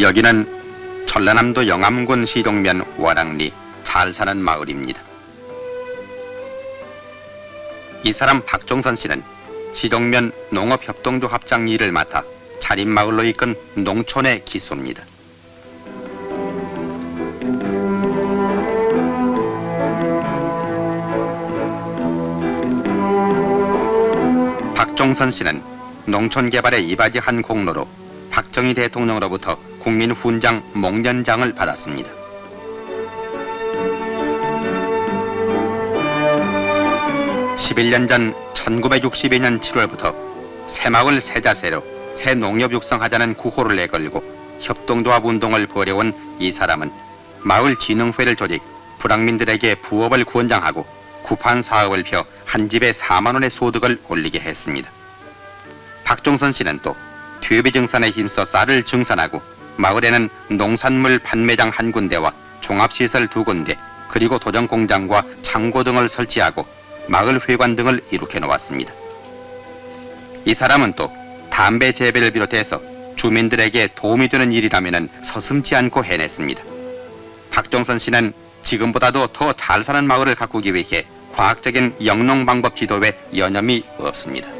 여기는 전라남도 영암군 시동면 와랑리 잘 사는 마을입니다. 이 사람 박종선 씨는 시동면 농업협동조 합장 일을 맡아 자립마을로 이끈 농촌의 기수입니다. 박종선 씨는 농촌 개발에 이바지한 공로로 박정희 대통령으로부터 국민 훈장 목련장을 받았습니다. (11년) 전 (1962년 7월부터) 새마을 새자세로 새 농협 육성하자는 구호를 내걸고 협동조합 운동을 벌여온 이 사람은 마을 진흥회를 조직 불황민들에게 부업을 구원장하고 구판 사업을 펴 한 집에 4만 원의 소득을 올리게 했습니다. 박종선 씨는 또 퇴비 증산에 힘써 쌀을 증산하고 마을에는 농산물 판매장 한 군데와 종합시설 두 군데 그리고 도전 공장과 창고 등을 설치하고 마을 회관 등을 이룩해 놓았습니다. 이 사람은 또 담배 재배를 비롯해서 주민들에게 도움이 되는 일이라면 서슴지 않고 해냈습니다. 박종선 씨는 지금보다도 더 잘 사는 마을을 가꾸기 위해 과학적인 영농 방법 지도에 여념이 없습니다.